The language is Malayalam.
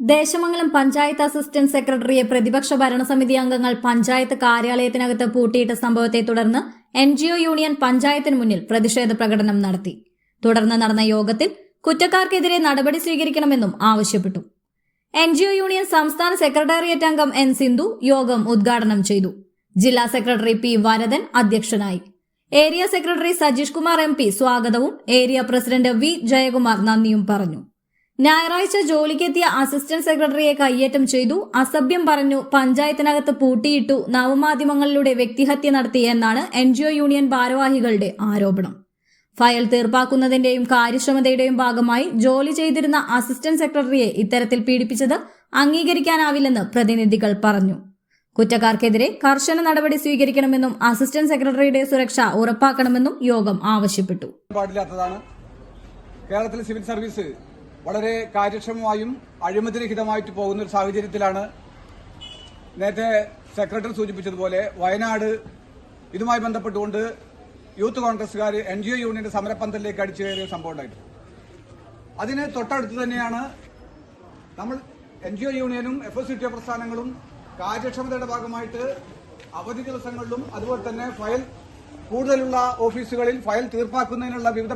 ദേശമംഗലം പഞ്ചായത്ത് അസിസ്റ്റന്റ് സെക്രട്ടറിയെ പ്രതിപക്ഷ ഭരണസമിതി അംഗങ്ങൾ പഞ്ചായത്ത് കാര്യാലയത്തിനകത്ത് പൂട്ടിയിട്ട സംഭവത്തെ തുടർന്ന് എൻ യൂണിയൻ പഞ്ചായത്തിന് മുന്നിൽ പ്രതിഷേധ പ്രകടനം നടത്തി. തുടർന്ന് നടന്ന യോഗത്തിൽ കുറ്റക്കാർക്കെതിരെ നടപടി സ്വീകരിക്കണമെന്നും ആവശ്യപ്പെട്ടു. എൻ യൂണിയൻ സംസ്ഥാന സെക്രട്ടേറിയറ്റ് അംഗം എൻ സിന്ധു യോഗം ഉദ്ഘാടനം ചെയ്തു. ജില്ലാ സെക്രട്ടറി പി വരദൻ അധ്യക്ഷനായി. Area secretary Sajeesh Kumar M സ്വാഗതവും ഏരിയ പ്രസിഡന്റ് വി ജയകുമാർ നന്ദിയും പറഞ്ഞു. ഞായറാഴ്ച ജോലിക്കെത്തിയ അസിസ്റ്റന്റ് സെക്രട്ടറിയെ കയ്യേറ്റം ചെയ്തു. അസഭ്യം പറഞ്ഞു പഞ്ചായത്തിനകത്ത് പൂട്ടിയിട്ടു നവമാധ്യമങ്ങളിലൂടെ വ്യക്തിഹത്യ നടത്തി എന്നാണ് എൻ യൂണിയൻ ഭാരവാഹികളുടെ ആരോപണം. ഫയൽ തീർപ്പാക്കുന്നതിന്റെയും കാര്യക്ഷമതയുടെയും ഭാഗമായി ജോലി ചെയ്തിരുന്ന അസിസ്റ്റന്റ് സെക്രട്ടറിയെ ഇത്തരത്തിൽ പീഡിപ്പിച്ചത് അംഗീകരിക്കാനാവില്ലെന്ന് പ്രതിനിധികൾ പറഞ്ഞു. കുറ്റക്കാർക്കെതിരെ കർശന നടപടി സ്വീകരിക്കണമെന്നും അസിസ്റ്റന്റ് സെക്രട്ടറിയുടെ സുരക്ഷ ഉറപ്പാക്കണമെന്നും യോഗം ആവശ്യപ്പെട്ടു. കേരളത്തിലെ സിവിൽ സർവീസ് വളരെ കാര്യക്ഷമമായും അഴിമതിരഹിതമായിട്ട് പോകുന്ന ഒരു സാഹചര്യത്തിലാണ് നേരത്തെ സെക്രട്ടറി സൂചിപ്പിച്ചതുപോലെ വയനാട് ഇതുമായി ബന്ധപ്പെട്ടുകൊണ്ട് യൂത്ത് കോൺഗ്രസുകാർ എൻ ജി ഒ യൂണിയന്റെ സമരപ്പന്തലിലേക്ക് അടിച്ചു കയറിയ സംഭവം ഉണ്ടായിട്ടുണ്ട്. അതിന് തൊട്ടടുത്ത് തന്നെയാണ് നമ്മൾ എൻ ജി ഒ യൂണിയനും എഫ് എസ് ടി പ്രസ്ഥാനങ്ങളും കാര്യക്ഷമതയുടെ ഭാഗമായിട്ട് അവധി ദിവസങ്ങളിലും അതുപോലെ തന്നെ ഫയൽ കൂടുതലുള്ള ഓഫീസുകളിൽ ഫയൽ തീർപ്പാക്കുന്നതിനുള്ള വിവിധ